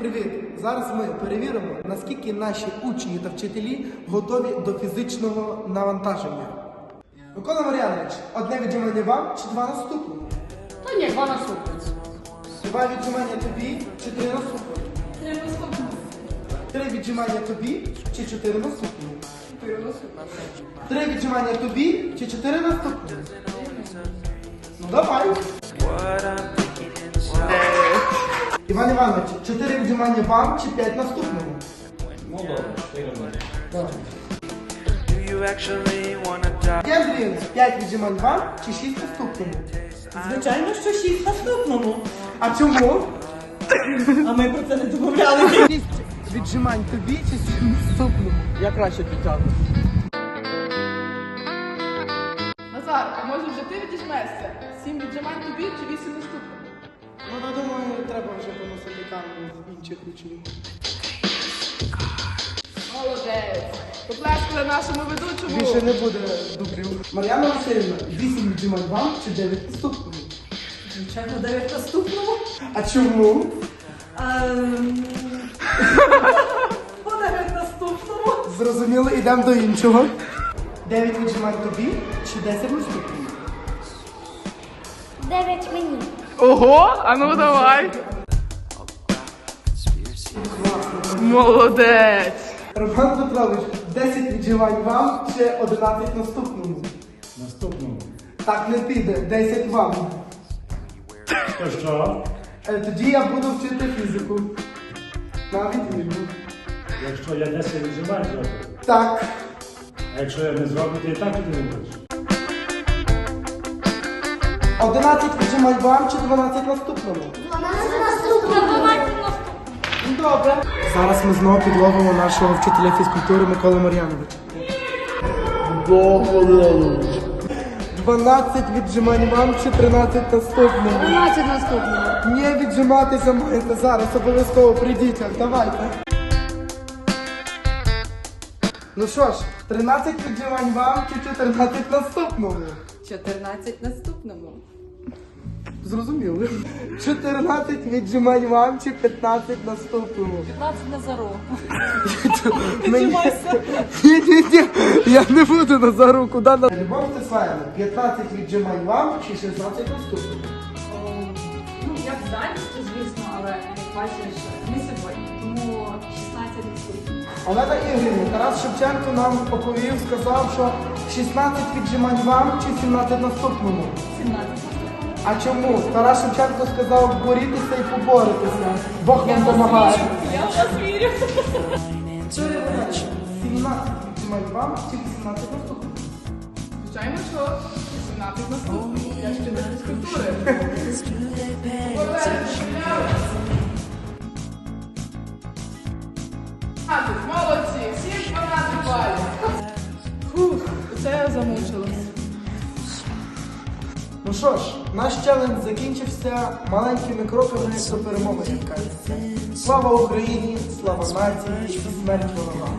Привіт! Зараз ми перевіримо, наскільки наші учні та вчителі готові до фізичного навантаження. Микола Мар'янович, одне віджимання вам чи два наступні? Та ні, два наступні. Два віджимання тобі чи три наступні? Три наступні. Три віджимання тобі чи чотири наступні? Чотири наступні. Три віджимання тобі чи чотири наступні? Ну давай. Іван Іванович, чотири віджимання вам чи п'ять наступному? Ну добре, чотири минути. Давай. Do you actually wanna die? Є Андріївна, п'ять віджимань вам чи шість наступному? Звичайно, що шість наступному. А чому? А ми про це не домовляли. Шість віджимань тобі чи сім наступному? Я краще підтягну. Назар, а може вже ти відіжмешся? Сім віджимань тобі чи вісім наступних? Ну, я думаю, треба вже поносити камеру з інших учнів. Молодець. Поплескали нашому ведучому. Більше не буде дублів. Мар'яна Васильівна, вісім віджимань вам чи дев'ять наступному? Звичайно, дев'ять наступному. А чому? Ем, По дев'ять наступному. Зрозуміло, йдемо до іншого. Дев'ять віджимань тобі чи десять наступному? Дев'ять мені. Ого, а ну давай. Молодець. Роман Петрович, 10 віджимань вам чи 11 наступному? Наступному. Так не піде, 10 вам. То що? Е, Тоді я буду вчити фізику. Навіть вільно. Якщо я 10 віджимань зроблю, Так. а якщо я не зроблю, то і так ти не будеш. 11 віджимань вам чи 12 наступному? Ну, Добре. Зараз ми знову підловимо нашого вчителя фізкультури Миколи Мар'яновича. 12 віджимань вам чи 13 наступному? 12 наступного. Ні, віджиматися маєте зараз, обов'язково прийдіть. Давайте. Ну що ж, 13 віджимань вам чи 14 наступному? 14 наступному. Зрозуміли. 14 віджимань вам чи 15 наступному? 15 Назару. Мені... Ні, ні, ні, я не буду Назару, куди на... Любов Стеславівна, 15 віджимань вам чи 16 наступному? Ну, як здатність, звісно, але як бачиш, не сьогодні. Тому 16 наступних. Олена Ігорівна, Тарас Шевченко нам оповів, сказав, що 16 віджимань вам чи 17 наступному. 17 А чому? Тарас Шевченко сказав борітися і поборитися. Бог вам допомагає. Я вас вірю. 17 віджимань вам чи 18 наступному. Звичайно, що 18 наступних. Я ще не фізкультури. Молодці, всім 12 балів. Фух, це я замучилась. Ну що ж, наш челендж закінчився маленькими кроками до перемоги. як кажеться. Слава Україні, слава нації і смерть ворогам.